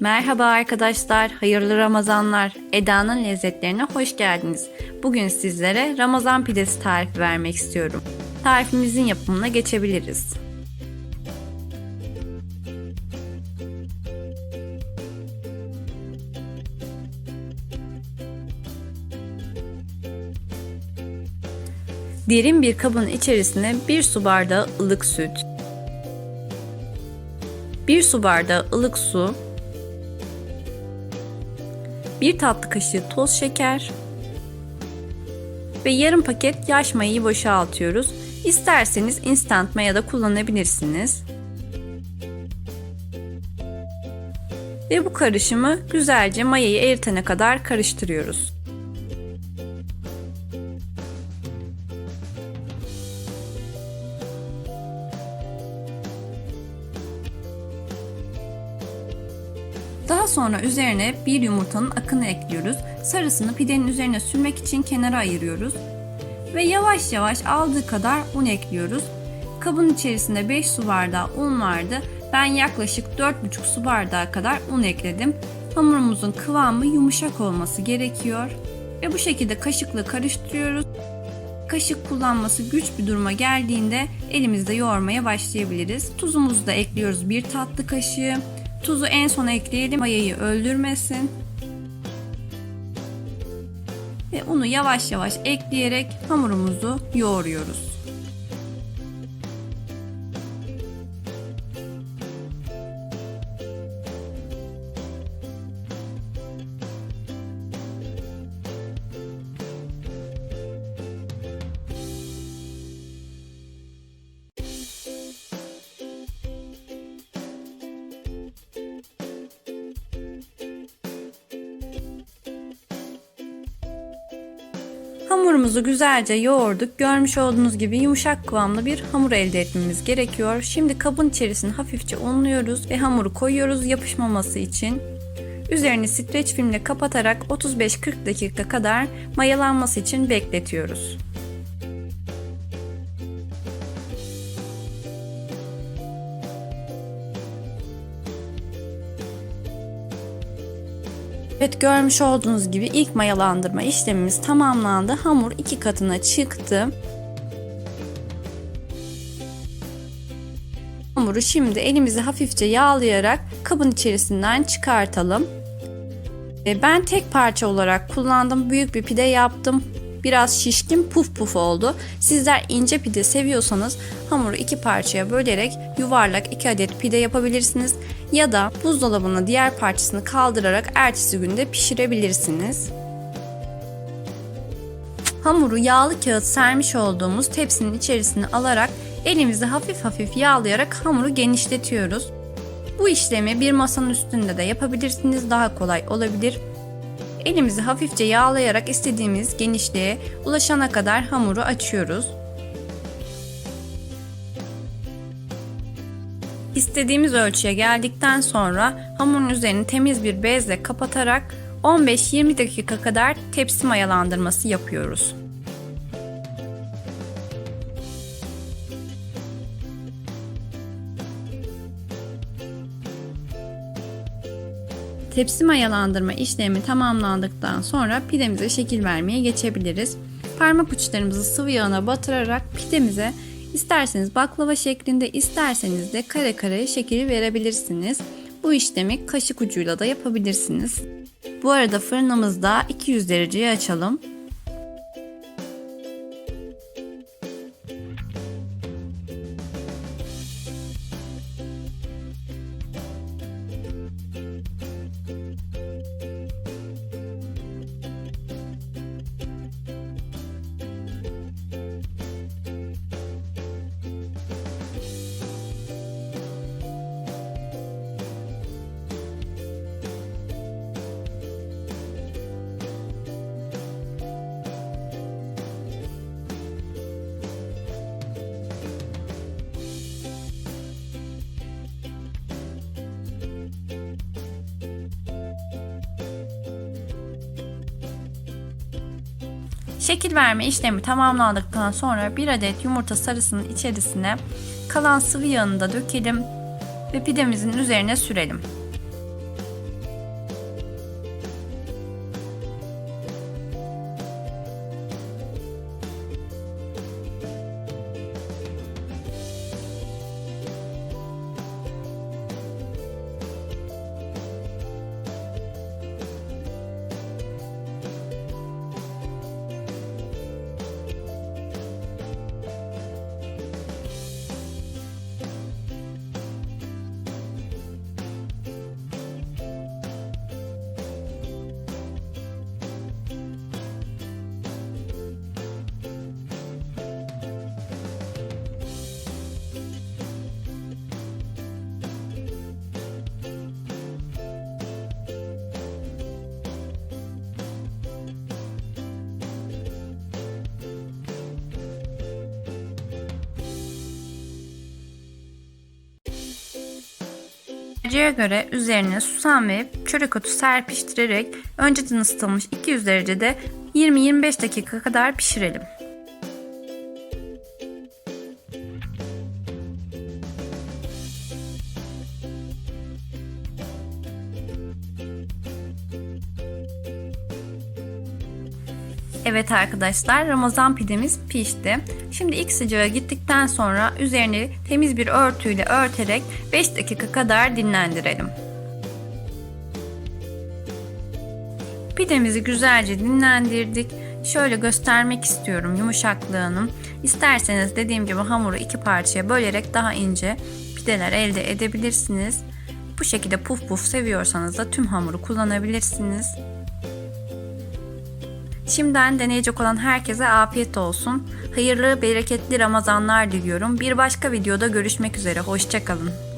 Merhaba arkadaşlar, hayırlı Ramazanlar. Eda'nın lezzetlerine hoş geldiniz. Bugün sizlere Ramazan pidesi tarifi vermek istiyorum. Tarifimizin yapımına geçebiliriz. Derin bir kabın içerisine 1 su bardağı ılık süt, 1 su bardağı ılık su, 1 tatlı kaşığı toz şeker ve yarım paket yaş mayayı boşaltıyoruz. İsterseniz instant maya da kullanabilirsiniz. Ve bu karışımı güzelce mayayı eritene kadar karıştırıyoruz. Daha sonra üzerine bir yumurtanın akını ekliyoruz. Sarısını pidenin üzerine sürmek için kenara ayırıyoruz. Ve yavaş yavaş aldığı kadar un ekliyoruz. Kabın içerisinde 5 su bardağı un vardı. Ben yaklaşık 4,5 su bardağı kadar un ekledim. Hamurumuzun kıvamı yumuşak olması gerekiyor. Ve bu şekilde kaşıkla karıştırıyoruz. Kaşık kullanması güç bir duruma geldiğinde elimizde yoğurmaya başlayabiliriz. Tuzumuzu da ekliyoruz bir tatlı kaşığı. Tuzu en sona ekleyelim mayayı öldürmesin. Ve unu yavaş yavaş ekleyerek hamurumuzu yoğuruyoruz. Hamurumuzu güzelce yoğurduk. Görmüş olduğunuz gibi yumuşak kıvamlı bir hamur elde etmemiz gerekiyor. Şimdi kabın içerisini hafifçe unluyoruz ve hamuru koyuyoruz yapışmaması için. Üzerini streç filmle kapatarak 35-40 dakika kadar mayalanması için bekletiyoruz. Evet görmüş olduğunuz gibi ilk mayalandırma işlemimiz tamamlandı. Hamur iki katına çıktı. Hamuru şimdi elimizi hafifçe yağlayarak kabın içerisinden çıkartalım. Ben tek parça olarak kullandım. Büyük bir pide yaptım. Biraz şişkin puf puf oldu. Sizler ince pide seviyorsanız hamuru iki parçaya bölerek yuvarlak iki adet pide yapabilirsiniz. Ya da buzdolabına diğer parçasını kaldırarak ertesi günde pişirebilirsiniz. Hamuru yağlı kağıt sermiş olduğumuz tepsinin içerisine alarak elimizi hafif hafif yağlayarak hamuru genişletiyoruz. Bu işlemi bir masanın üstünde de yapabilirsiniz. Daha kolay olabilir. Elimizi hafifçe yağlayarak istediğimiz genişliğe ulaşana kadar hamuru açıyoruz. İstediğimiz ölçüye geldikten sonra hamurun üzerini temiz bir bezle kapatarak 15-20 dakika kadar tepsi mayalandırması yapıyoruz. Tepsi mayalandırma işlemi tamamlandıktan sonra pidemize şekil vermeye geçebiliriz. Parmak uçlarımızı sıvı yağına batırarak pidemize isterseniz baklava şeklinde isterseniz de kare kare şekil verebilirsiniz. Bu işlemi kaşık ucuyla da yapabilirsiniz. Bu arada fırınımızda 200 dereceye açalım. Şekil verme işlemi tamamlandıktan sonra bir adet yumurta sarısının içerisine kalan sıvı yağını da dökelim ve pidemizin üzerine sürelim. Tercihe göre üzerine susam ve çörek otu serpiştirerek önceden ısıtılmış 200 derecede 20-25 dakika kadar pişirelim. Evet arkadaşlar Ramazan pidemiz pişti. Şimdi ilk sıcağı gittikten sonra üzerini temiz bir örtüyle örterek 5 dakika kadar dinlendirelim. Pidemizi güzelce dinlendirdik. Şöyle göstermek istiyorum yumuşaklığını. İsterseniz dediğim gibi hamuru iki parçaya bölerek daha ince pideler elde edebilirsiniz. Bu şekilde puf puf seviyorsanız da tüm hamuru kullanabilirsiniz. Şimdiden deneyecek olan herkese afiyet olsun. Hayırlı, bereketli Ramazanlar diliyorum. Bir başka videoda görüşmek üzere. Hoşçakalın.